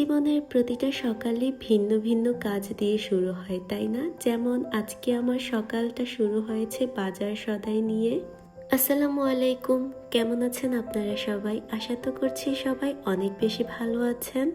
জীবনের প্রতিটা সকালই ভিন্ন ভিন্ন কাজ দিয়ে শুরু হয়, তাই না? যেমন আজকে আমার সকালটা শুরু হয়েছে বাজার সদাই নিয়ে। আসসালামু আলাইকুম। কেমন আছেন আপনারা সবাই? আশা তো করছি সবাই অনেক বেশি ভালো আছেন।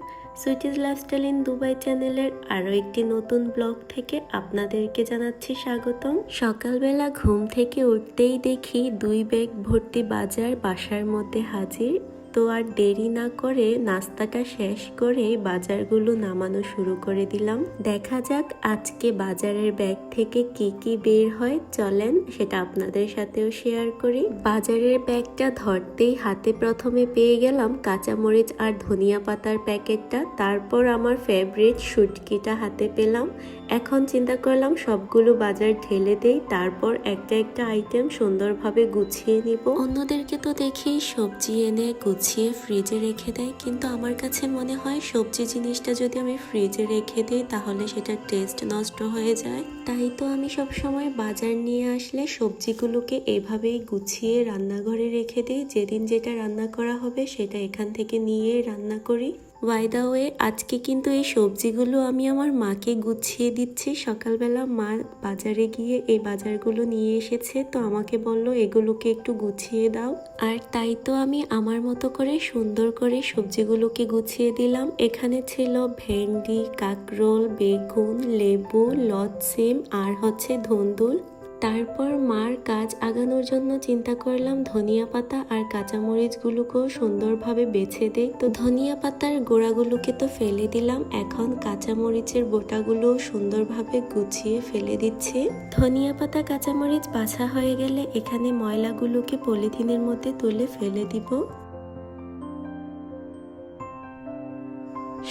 সুইটিজ লাইফস্টাইল ইন দুবাই চ্যানেলের আরও একটি নতুন ব্লগ থেকে আপনাদেরকে জানাচ্ছি স্বাগতম। সকালবেলা ঘুম থেকে উঠতেই দেখি দুই ব্যাগ ভর্তি বাজার বাসার মধ্যে হাজির। তো আর দেরি না করে নাস্তাটা শেষ করে বাজারগুলো নামানো শুরু করে দিলাম। দেখা যাক আজকে বাজারের ব্যাগ থেকে কি কি বের হয়, চলেন সেটা আপনাদের সাথেও শেয়ার করি। বাজারের ব্যাগটা ধরতেই হাতে প্রথমে পেয়ে গেলাম কাঁচামরিচ আর ধনিয়া পাতার প্যাকেটটা। তারপর আমার ফেভারিট শুটকিটা হাতে পেলাম। এখন চিন্তা করলাম সবগুলো বাজার ঢেলে দেই, তারপর একটা একটা আইটেম সুন্দরভাবে গুছিয়ে নিব। অন্যদেরকে তো দেখি সবজি এনে গুছিয়ে ফ্রিজে রেখে দেয়। কিন্তু আমার কাছে মনে হয় সবজি জিনিসটা যদি আমি ফ্রিজে রেখে দিই, তাহলে সেটা টেস্ট নষ্ট হয়ে যায়। তাই তো আমি সব সময় বাজার নিয়ে আসলে সবজিগুলোকে এভাবেই গুছিয়ে রান্নাঘরে রেখে দিই। যেদিন যেটা রান্না করা হবে, সেটা এখান থেকে নিয়ে রান্না করি। ওয়াই দা ওয়ে আজকে কিন্তু এই সবজিগুলো আমি আমার মাকে গুছিয়ে দিচ্ছি। সকালবেলা মা বাজারে গিয়ে এই বাজারগুলো নিয়ে এসেছে। তো আমাকে বলল, এগুলোকে একটু গুছিয়ে দাও। আর তাই তো আমি আমার মতো করে সুন্দর করে সবজিগুলোকে গুছিয়ে দিলাম। এখানে ছিল ভেন্ডি, কাকরোল, বেগুন, লেবু লতসিম আর হচ্ছে ধন্দুল। তারপর মার কাজ আগানোর জন্য চিন্তা করলাম ধনিয়া পাতা আর কাঁচামরিচগুলোকেও সুন্দরভাবে বেছে দেই। তো ধনিয়া পাতার গোড়াগুলোকে তো ফেলে দিলাম। এখন কাঁচামরিচের বোটাগুলো সুন্দরভাবে গুছিয়ে ফেলে দিচ্ছি। ধনিয়া পাতা, কাঁচামরিচ বাছা হয়ে গেলে এখানে ময়লাগুলোকে পলিথিনের মধ্যে তুলে ফেলে দিব।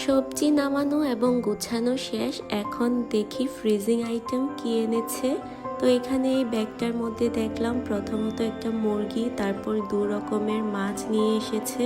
সবজি নামানো এবং গুছানো শেষ। এখন দেখি ফ্রিজিং আইটেম কি এনেছে। তো এখানে এই ব্যাগটার মধ্যে দেখলাম প্রথমত একটা মুরগি, তারপর দু রকমের মাছ নিয়ে এসেছে।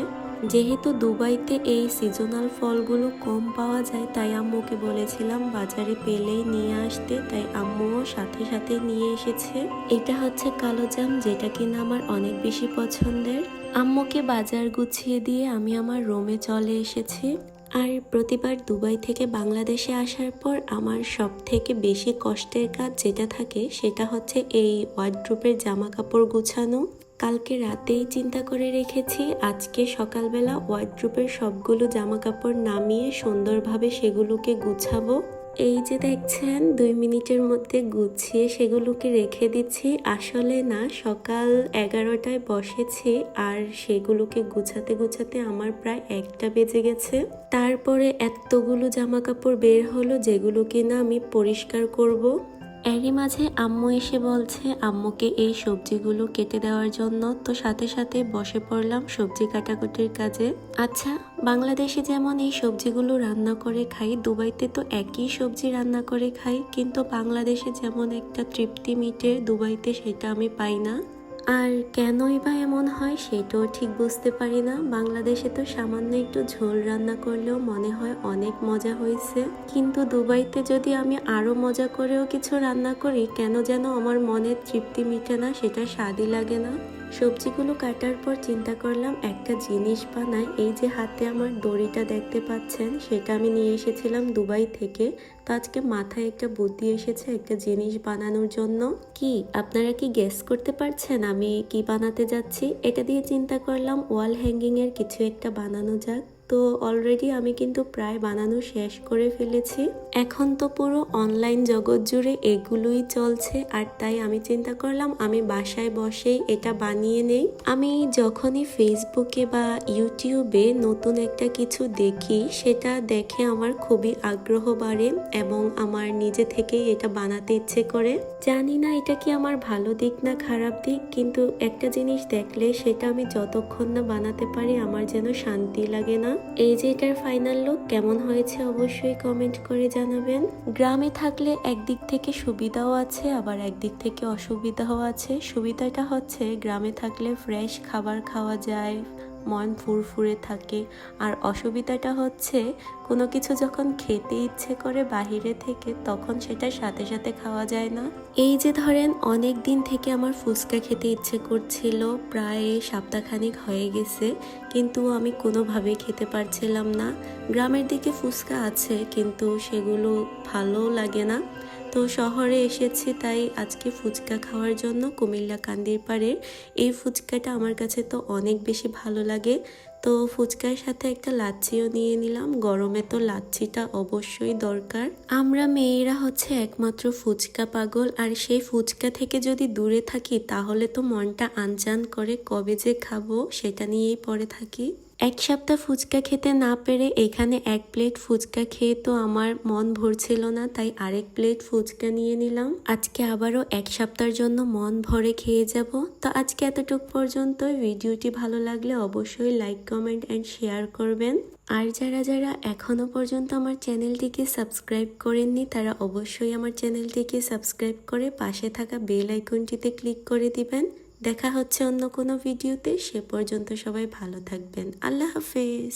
যেহেতু দুবাইতে এই সিজনাল ফলগুলো কম পাওয়া যায়, তাই আম্মুকে বলেছিলাম বাজারে পেলেই নিয়ে আসতে। তাই আম্মুও সাথে সাথে নিয়ে এসেছে। এটা হচ্ছে কালো জাম, যেটা কিনা আমার অনেক বেশি পছন্দের। আম্মুকে বাজার গুছিয়ে দিয়ে আমি আমার রোমে চলে এসেছি। আর প্রতিবার দুবাই থেকে বাংলাদেশে আসার পর আমার সব থেকে বেশি কষ্টের কাজ যেটা থাকে সেটা হচ্ছে এই ওয়ার্ড্রুপের জামা কাপড় গুছানো। কালকে রাতেই চিন্তা করে রেখেছি, আজকে সকালবেলা ওয়ার্ড্রুপের সবগুলো জামা কাপড় নামিয়ে সুন্দরভাবে সেগুলোকে গুছাবো। এই যে দেখছেন, দুই মিনিটের মধ্যে গুছিয়ে সেগুলোকে রেখে দিচ্ছি আসলে না, সকাল এগারোটায় বসেছি আর সেগুলোকে গুছাতে গুছাতে আমার প্রায় একটা বেজে গেছে তারপরে এতগুলো জামা কাপড় বের হলো যেগুলো কিনা আমি পরিষ্কার করব। এরই মাঝে আম্মু এসে বলছে, আম্মুকে এই সবজিগুলো কেটে দেওয়ার জন্য তো সাথে সাথে বসে পড়লাম সবজি কাটাকুটির কাজে। আচ্ছা বাংলাদেশে যেমন এই সবজিগুলো রান্না করে খাই, দুবাইতে তো একই সবজি রান্না করে খাই, কিন্তু বাংলাদেশে যেমন একটা তৃপ্তি মিটে, দুবাইতে সেটা আমি পাই না। আর কেনই বা এমন হয় সেটাও ঠিক বুঝতে পারি না। বাংলাদেশে তো সামান্য একটু ঝোল রান্না করলেও মনে হয় অনেক মজা হয়েছে। কিন্তু দুবাইতে যদি আমি আরও মজা করেও কিছু রান্না করি, কেন যেন আমার মনে তৃপ্তি মিটে না, সেটা স্বাদই লাগে না। সবজিগুলো কাটার পর চিন্তা করলাম, একটা জিনিস বানাই, এই যে হাতে আমার দড়িটা দেখতে পাচ্ছেন, সেটা আমি নিয়ে এসেছিলাম দুবাই থেকে। তো আজকে মাথায় একটা বুদ্ধি এসেছে, একটা জিনিস বানানোর জন্য। কি? আপনারা কি গ্যাস করতে পারছেন আমি কি বানাতে যাচ্ছি? এটা দিয়ে চিন্তা করলাম ওয়াল হ্যাঙ্গিং এর কিছু একটা বানানো যাক। তো অলরেডি আমি কিন্তু প্রায় বানানো শেষ করে ফেলেছি। এখন তো পুরো অনলাইন জগৎ জুড়ে এগুলোই চলছে আর তাই আমি চিন্তা করলাম আমি বাসায় বসেই এটা বানিয়ে নেই। আমি যখনই ফেসবুকে বা ইউটিউবে নতুন একটা কিছু দেখি, সেটা দেখে আমার খুবই আগ্রহ বাড়ে এবং আমার নিজে থেকেই এটা বানাতে ইচ্ছে করে। জানি না এটা কি আমার ভালো দিক না খারাপ দিক, কিন্তু একটা জিনিস দেখলে সেটা আমি যতক্ষণ না বানাতে পারি আমার যেন শান্তি লাগে না। এই যে এটার ফাইনাল লুক কেমন হয়েছে অবশ্যই কমেন্ট করে জানাবেন। গ্রামে থাকলে একদিক থেকে সুবিধাও আছে, আবার একদিক থেকে অসুবিধাও আছে। সুবিধাটা হচ্ছে, গ্রামে থাকলে ফ্রেশ খাবার খাওয়া যায়। মন ফুরফুরে থাকে। আর অসুবিধাটা হচ্ছে, কোনো কিছু যখন খেতে ইচ্ছে করে বাহিরে থেকে, তখন সেটা সাথে সাথে খাওয়া যায় না। এই যে ধরেন, অনেক দিন থেকে আমার ফুচকা খেতে ইচ্ছে করছিল, প্রায় সপ্তাহখানিক হয়ে গেছে, কিন্তু আমি কোনোভাবে খেতে পারছিলাম না। গ্রামের দিকে ফুচকা আছে, কিন্তু সেগুলো ভালো লাগে না। তো শহরে এসেছি, তাই আজকে ফুচকা খাওয়ার জন্য কুমিল্লা কান্দির পাড়ের। এই ফুচকাটা আমার কাছে তো অনেক বেশি ভালো লাগে। তো ফুচকার সাথে একটা লাচ্ছিও নিয়ে নিলাম। গরমে তো লাচ্ছিটা অবশ্যই দরকার। আমরা মেয়েরা হচ্ছে একমাত্র ফুচকা পাগল, আর সেই ফুচকা থেকে যদি দূরে থাকি, তাহলে তো মনটা আনচান করে কবে যে খাব, সেটা নিয়েই পড়ে থাকি। এক সপ্তাহ ফুচকা খেতে না পেরে এখানে এক প্লেট ফুচকা খেয়ে তো আমার মন ভরছিল না, তাই আরেক প্লেট ফুচকা নিয়ে নিলাম। আজকে আবারও এক সপ্তাহের জন্য মন ভরে খেয়ে যাব। তো আজকে এতটুক পর্যন্ত ভিডিওটি ভালো লাগলে অবশ্যই লাইক কমেন্ট অ্যান্ড শেয়ার করবেন। আর যারা যারা এখনও পর্যন্ত আমার চ্যানেলটিকে সাবস্ক্রাইব করেননি, তারা অবশ্যই আমার চ্যানেলটিকে সাবস্ক্রাইব করে পাশে থাকা বেল আইকনটিতে ক্লিক করে দিবেন। দেখা হচ্ছে অন্য কোনো ভিডিওতে সে পর্যন্ত সবাই ভালো থাকবেন। আল্লাহ হাফেজ।